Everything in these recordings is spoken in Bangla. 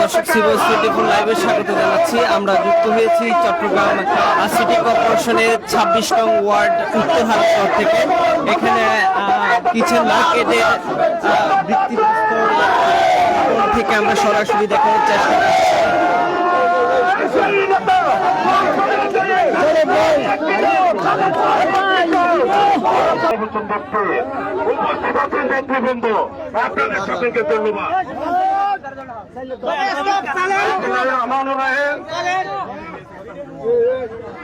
দর্শক সিভো সিটিফোন লাইভে স্বাগত জানাচ্ছি। আমরা যুক্ত হয়েছি চট্টগ্রাম সিটি কর্পোরেশনের ছাব্বিশ নং ওয়ার্ড উত্তর হারসর থেকে। এখানে কিচেন মার্কেটের ভিত্তিপ্রস্তর থেকে আমরা সরাসরি দেখানোর চেষ্টা করছি। আপনাদের সকলকে ধন্যবাদ।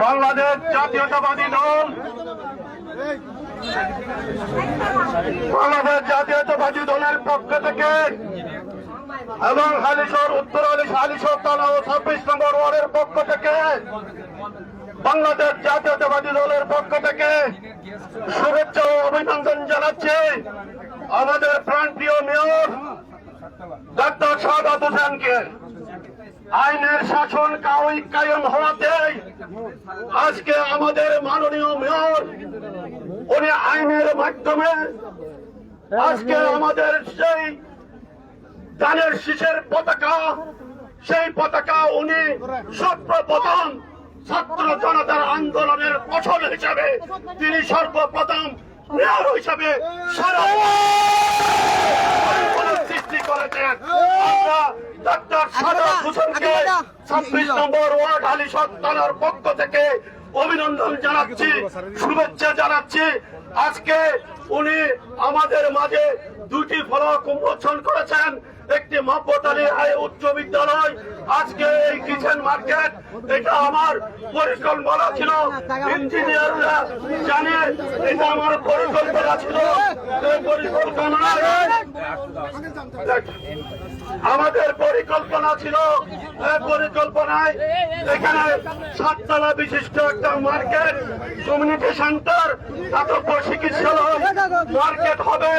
বাংলাদেশ জাতীয়তাবাদী দল। বাংলাদেশ জাতীয়তাবাদী দলের পক্ষ থেকে এবং হালিশোর উত্তর হালিশ হালিশোর তলা ও ছাব্বিশ নম্বর ওয়ার্ডের পক্ষ থেকে বাংলাদেশ জাতীয়তাবাদী দলের পক্ষ থেকে শুভেচ্ছা ও অভিনন্দন জানাচ্ছি। আমাদের প্রাণপ্রিয় মেয়র ডাক্তার সাদাত হোসেনকে আইনের শাসন কায়ম হওয়াতে আজকে আমাদের মাননীয় মেয়র, উনি আইনের মাধ্যমে আজকে আমাদের সেই ধানের শীষের পতাকা, সেই পতাকা উনি সর্বপ্রথম ছাত্র জনতার আন্দোলনের ফসল হিসাবে তিনি সর্বপ্রথম মেয়র হিসাবে সারা করেছেন ডাক্তার সাদা হোসেনকে ছাব্বিশ নম্বর ওয়ার্ড আলী থানার পক্ষ থেকে অভিনন্দন জানাচ্ছি শুভেচ্ছা জানাচ্ছি। আজকে উনি আমাদের মাঝে দুটি ফলক উন্মোচন করেছেন। একটি মহব্বত আলী হাই উচ্চ বিদ্যালয় আজকে এই কিচেন মার্কেট এটা আমার পরিকল্পনা ছিল ইঞ্জিনিয়াররা জানে এটা আমার পরিকল্পনা ছিল এই পরিকল্পনায় আমাদের পরিকল্পনা ছিল এই পরিকল্পনায় এখানে সাততলা বিশিষ্ট একটা মার্কেট কমিউনিটি সেন্টার দাতব্য চিকিৎসালয় মার্কেট হবে।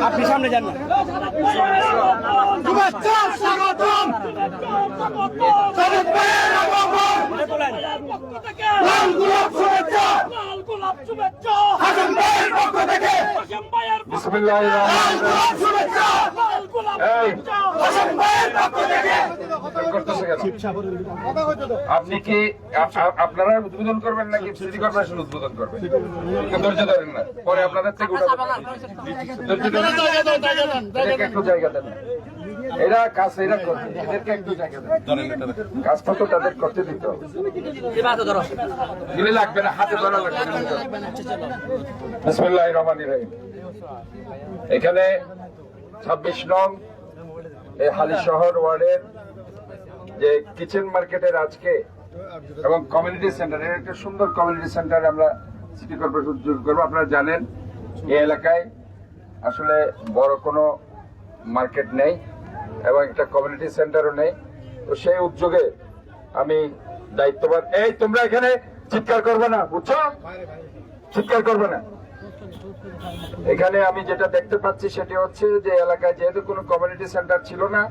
আপনি সামনে যান না শুভেচ্ছা স্বাগতম সবুজ ভাইয়ের আগমন লাল গোলাপ শুভেচ্ছা হাসান ভাইয়ের পক্ষ থেকে বিসমিল্লাহির রহমানির রহিম শুভেচ্ছা এই হাসান ভাইয়ের পক্ষ থেকে করতেছে কেন? আপনি কি আপ- আপ- আপনারা উদ্বোধন করবেন নাকি সিটি কর্পোরেশন উদ্বোধন করবে? ধৈর্য ধরেন না। পরে আপনাদের থেকে একটু জায়গা দেন। এরা কাজ, এরা করবে। এদেরকে একটু জায়গা কাজটা তো তাদের করতে দিতে লাগবে না, হাতে ধরা লাগবে বিসমিল্লাহ রহমান রহিম। এখানে ছাব্বিশ নং এই হালি শহর ওয়ার্ডের যে কিচেন মার্কেটের আজকে এবং কমিউনিটি সেন্টার, এর একটা সুন্দর কমিউনিটি সেন্টার আমরা সিটি কর্পোরেশন উদ্যোগ করব। আপনারা জানেন এই এলাকায় আসলে বড় কোনো মার্কেট নেই এবং একটা কমিউনিটি সেন্টারও নেই। তো সেই উদ্যোগে আমি দায়িত্ববান। এই, তোমরা এখানে চিৎকার করবে না, বুঝছ? চিৎকার করবে না। এখানে আমি যেটা দেখতে পাচ্ছি সেটি হচ্ছে যে এলাকায় যেহেতু কোনো কমিউনিটি সেন্টার ছিল না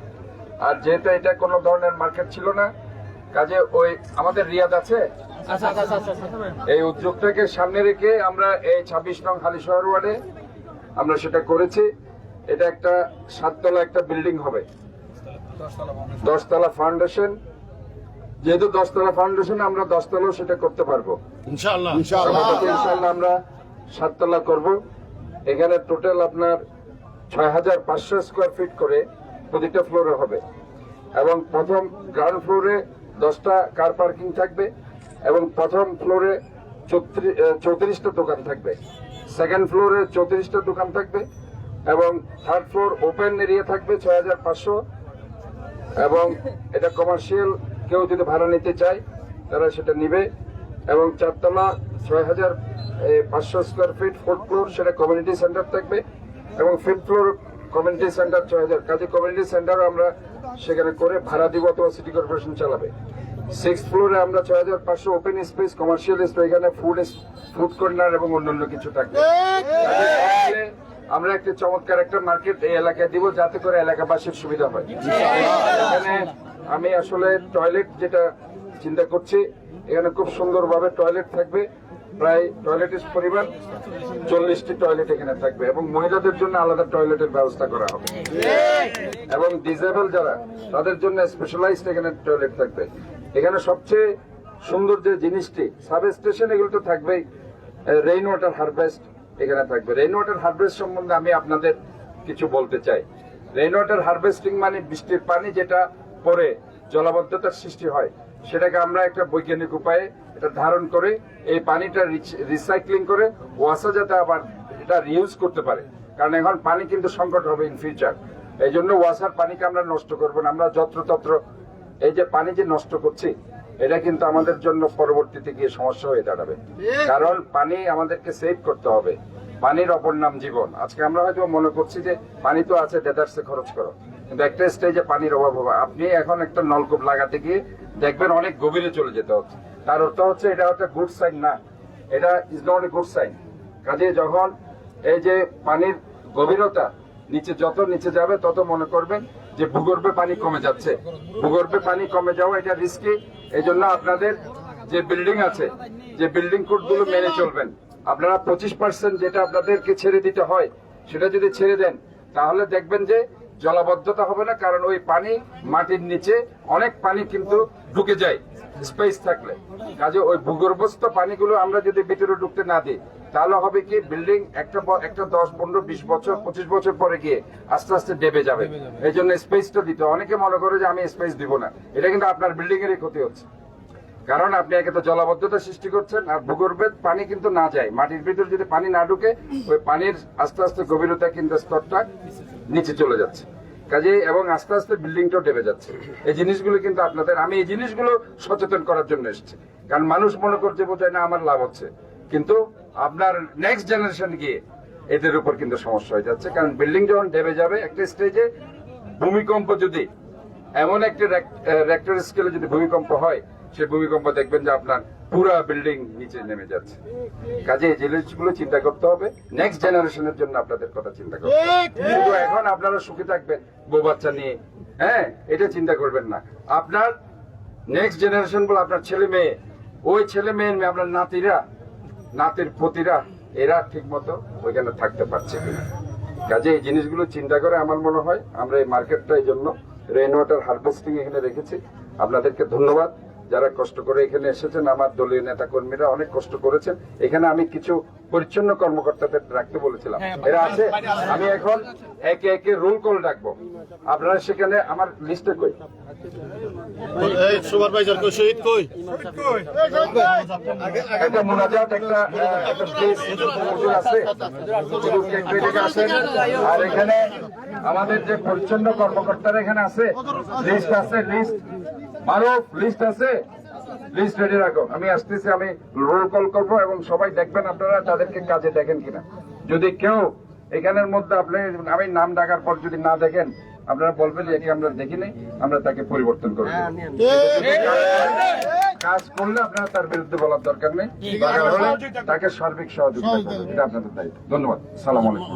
আর যেহেতু এটা কোনো ধরনের মার্কেট ছিল না কাজে ওই আমাদের রিয়াদ আছে? এই উদ্যোগটাকে সামনে রেখে আমরা এই ছাব্বিশ নং হালিশহর ওয়ার্ডে আমরা সেটা করেছি। এটা একটা সাততলা একটা বিল্ডিং হবে। দশতলা ফাউন্ডেশন যেহেতু দশতলা ফাউন্ডেশন আমরা দশতলাও সেটা করতে পারব। ইনশাল্লাহ আমরা সাততলা করব। এখানে টোটাল আপনার ছয় হাজার পাঁচশো স্কোয়ার ফিট করে প্রতিটা ফ্লোরে হবে। এবং প্রথম গ্রাউন্ড ফ্লোরে দশটা কার পার্কিং থাকবে এবং প্রথম ফ্লোরে চৌত্রিশটা দোকান থাকবে। সেকেন্ড ফ্লোরে চৌত্রিশটা দোকান থাকবে এবং থার্ড ফ্লোর ওপেন এরিয়া থাকবে ছয় হাজার পাঁচশো। এবং এটা কমার্শিয়াল কেউ যদি ভাড়া নিতে চায়, তারা সেটা নিবে। এবং চারতলা ছয় হাজার পাঁচশো স্কোয়ার ফিট ফোর্থ ফ্লোর সেটা কমিউনিটি সেন্টার থাকবে এবং ফিফথ ফ্লোর কমিউনিটি সেন্টার ছয় হাজার। কাজে কমিউনিটি সেন্টারও আমরা সেখানে করে ভাড়া দিব অথবা সিটি কর্পোরেশন চালাবে। সিক্স ফ্লোরে আমরা ছয় হাজার পাঁচশো ওপেন স্পেস কমার্শিয়াল স্পেস এখানে ফুড ফুড কর্নার এবং অন্যান্য কিছু থাকবে। আমরা একটা চমৎকার একটা মার্কেট এই এলাকায় দিব যাতে করে এলাকাবাসীর সুবিধা হয়। এখানে আমি আসলে টয়লেট যেটা চিন্তা করছি এখানে খুব সুন্দরভাবে টয়লেট থাকবে। প্রায় টয়লেটের পরিমাণ চল্লিশটি টয়লেট এখানে থাকবে এবং মহিলাদের জন্য আলাদা টয়লেটের ব্যবস্থা করা হবে। এবং ডিসেবল যারা, তাদের জন্য স্পেশালাইজড এখানে টয়লেট থাকবে। এখানে সবচেয়ে সুন্দর যে জিনিসটি সাব স্টেশন এগুলো তো থাকবেই রেইন ওয়াটার হারভেস্ট এখানে থাকবে। রেইন ওয়াটার হারভেস্ট সম্বন্ধে আমি আপনাদের কিছু বলতে চাই। রেইন ওয়াটার হারভেস্টিং মানে বৃষ্টির পানি যেটা পরে জলাবদ্ধতার সৃষ্টি হয়। সেটাকে আমরা একটা বৈজ্ঞানিক উপায়ে এটা ধারণ করে এই পানিটা রিসাইক্লিং করে ওয়াসা যাতে আবার এটা রিউজ করতে পারে। কারণ এখন পানি কিন্তু সংকট হবে ইন ফিউচার এই জন্য ওয়াসার পানিকে আমরা নষ্ট করব না। আমরা যত্রতত্র এই যে পানি যে নষ্ট করছি এটা কিন্তু আমাদের জন্য পরবর্তীতে গিয়ে সমস্যা হয়ে দাঁড়াবে। কারণ পানি আমাদেরকে সেভ করতে হবে। পানির অপর নাম জীবন। আজকে আমরা হয়তো মনে করছি যে পানি তো আছে দেদার্সে খরচ করো। কিন্তু একটা স্টেজে পানির অভাব হবে। আপনি এখন একটা নলকূপ লাগাতে গিয়ে দেখবেন অনেক গভীরে চলে যেতে হচ্ছে। তার অর্থ হচ্ছে এটা একটা গুড সাইন না। এটা is not a good sign কাজে যখন এই যে পানির গভীরতা নিচে যত নিচে যাবে, তত মনে করবেন যে ভূগর্ভে পানি কমে যাচ্ছে। ভূগর্ভে পানি কমে যাওয়া এটা রিস্কি এই জন্য আপনাদের যে বিল্ডিং আছে, যে বিল্ডিং কোডগুলো মেনে চলবেন। আপনারা পঁচিশ পার্সেন্ট যেটা আপনাদেরকে ছেড়ে দিতে হয়, সেটা যদি ছেড়ে দেন, তাহলে দেখবেন যে জলাবদ্ধতা হবে না কারণ ওই পানি মাটির নিচে অনেক পানি কিন্তু ঢুকে যায় স্পেস থাকলে। কাজে ওই ভূগর্ভস্থ পানিগুলো আমরা যদি ভিতরে ঢুকতে না দিই তাহলে হবে কি বিল্ডিং একটা একটা দশ পনেরো বিশ বছর পঁচিশ বছর পরে গিয়ে আস্তে আস্তে ডেবে যাবে। এই জন্য স্পেসটা দিতে। অনেকে মনে করে যে আমি স্পেস দিব না। এটা কিন্তু আপনার বিল্ডিং এরই ক্ষতি হচ্ছে। কারণ আপনি একে তো জলাবদ্ধতা সৃষ্টি করছেন আর ভূগর্ভের পানি কিন্তু না যায়। মাটির ভিতর যদি পানি না ঢুকে, ওই পানির আস্তে আস্তে গভীরতা কিন্তু স্তরটা নিচে চলে যাচ্ছে। কাজে এবং আস্তে আস্তে বিল্ডিংটাও ডেবে যাচ্ছে। এই জিনিসগুলো কিন্তু আপনাদের, আমি এই জিনিসগুলো সচেতন করার জন্য এসেছি। কারণ মানুষ মনে করছে বোঝায় না, আমার লাভ হচ্ছে। কিন্তু আপনার নেক্সট জেনারেশন গিয়ে এদের উপর কিন্তু সমস্যা হয়ে যাচ্ছে। কারণ বিল্ডিং যখন ডেবে যাবে, একটা স্টেজে ভূমিকম্প যদি, এমন একটা রেক্টর স্কেলে যদি ভূমিকম্প হয় সে ভূমিকম্প দেখবেন যে আপনার পুরো বিল্ডিং নিচে নেমে যাচ্ছে। কাজে এই জিনিসগুলো চিন্তা করতে হবে। নেক্সট জেনারেশনের জন্য আপনাদের কথা চিন্তা করতে হবে। কিন্তু এখন আপনারা সুখে থাকবেন বউ বাচ্চা নিয়ে। হ্যাঁ এটা চিন্তা করবেন না। আপনার নেক্সট জেনারেশন বলে আপনার ছেলে মেয়ে ওই ছেলে মেয়ের মেয়ে আপনার নাতিরা নাতির পতিরা এরা ঠিক মতো ওইখানে থাকতে পারছে কিনা। কাজে এই জিনিসগুলো চিন্তা করে আমার মনে হয় আমরা এই মার্কেটটা এই জন্য রেইন ওয়াটার হারভেস্টিং এখানে রেখেছি। আপনাদেরকে ধন্যবাদ। যারা কষ্ট করে এখানে এসেছেন আমার দলীয় নেতা কর্মীরা অনেক কষ্ট করেছেন। এখানে আমি কিছু পরিচ্ছন্ন কর্মকর্তাদের রাখতে বলেছিলাম। এরা আছে আমি এখন একে একে রোল কল ডাকবো। আপনারা সেখানে আমার লিস্টে কই? আর এখানে আমাদের যে পরিচ্ছন্ন কর্মকর্তারা এখানে আছে লিস্ট আছে লিস্ট মারুফ লিস্ট আছে লিস্ট রেডি রাখো। আমি আসতেছি, আমি রোল কল করব এবং সবাই দেখবেন আপনারা তাদেরকে কাজে দেখেন কিনা। যদি কেউ এখানের মধ্যে আপনি, আমি নাম ডাকার পর যদি না দেখেন আপনারা বলবেন যে একে আমরা দেখিনি আমরা তাকে পরিবর্তন করে দেবো। কাজ করলে আপনারা তার বিরুদ্ধে বলার দরকার নেই। তাকে সার্বিক সহযোগিতা করবেন এটা আপনাদের দায়িত্ব। ধন্যবাদ। সালাম আলাইকুম।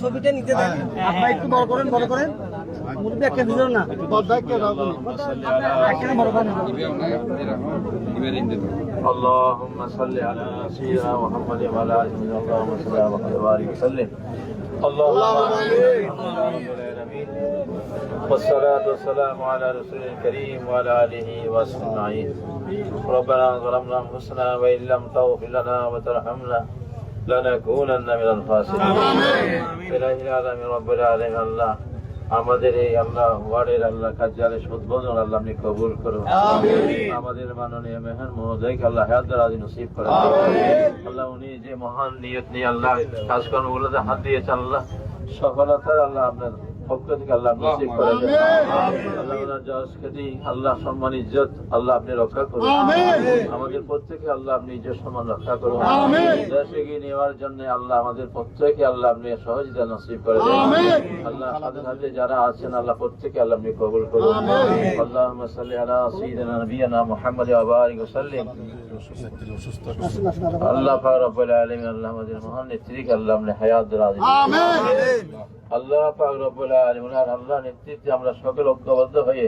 ছবিটা নিতে দেন আপনারা একটু বড় করেন বড় করেন মুরব্বী একটা ভিডিও না একটা বড় করেন اللهم صل على سيدنا محمد وعلى ال سيدنا اللهم صل على محمد وبارك وسلم اللهم امين والصلاة والسلام على رسول الكريم وعلى آله وصحبه أجمعين ربنا ظلمنا أنفسنا وإن لم تغفر لنا وترحمنا لنكونن من الخاسرين إلهي العالمين رب العالمين الله আমাদের এই আল্লাহ ওয়ার্ডের আল্লাহ কার্যালয় উদ্বোধন আল্লাহ আপনি কবুল করুন আমাদের মাননীয় মেহর মহোদয়কে আল্লাহ হায়াত দারাজ নসিব করে আল্লাহ উনি যে মহান নিয়ত নিয়ে আল্লাহ কাজকর্মগুলোতে হাত দিয়েছেন আল্লাহ সফলতার আল্লাহ আপনার পক্ষ থেকে আল্লাহ নসিব করে দেন আল্লাহ সম্মান ইজ্জত আল্লাহ আপনি রক্ষা করুন। আমাদের প্রত্যেকে আল্লাহ আপনি ইজ্জত সম্মান রক্ষা করুন। দেশ এগিয়ে নেওয়ার জন্য আল্লাহ আমাদের প্রত্যেকে আল্লাহ আপনি সহযোগিতা নসিব করে দেন। আল্লাহ সাথে সাথে যারা আছেন আল্লাহ প্রত্যেকে আল্লাহ আপনি কবুল করুন। আল্লাহ সাল্লি আলা সাইয়্যিদিনা নবিয়ানা মুহাম্মদ ওয়া বারিক ওয়া সাল্লিম। আল্লাহ রব্বুল আলামিন আল্লাহ আমাদের মহান নেত্রীকে আল্লাহ আপনি হায়াত দারাজ আল্লাহ পাক রব্বুল আলামিন আর আল্লাহ নেতৃত্বে আমরা সকল ঐক্যবদ্ধ হয়ে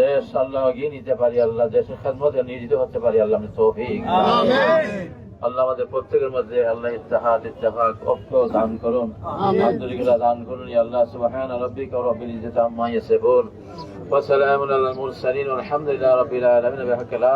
দেশ আল্লাহ এগিয়ে নিতে পারি আল্লাহ দেশের খেদমতে নিয়োজিত হতে পারি আল্লাহ আপনি তৌফিক আল্লাহ আমাদের প্রত্যেকের মধ্যে আল্লাহ ইত্তেহাদ ইত্তেফাক ঐক্য দান করুন আলহামদুলিল্লাহ দান করুন আল্লাহ সুবহান রাব্বিকা রাব্বিল ইজ্জাতি আম্মা ইয়াসিফুন। ওয়া সালামুন আলাল মুরসালিন ওয়া আলহামদুলিল্লাহি রাব্বিল আলামিন বিহাক্কি লা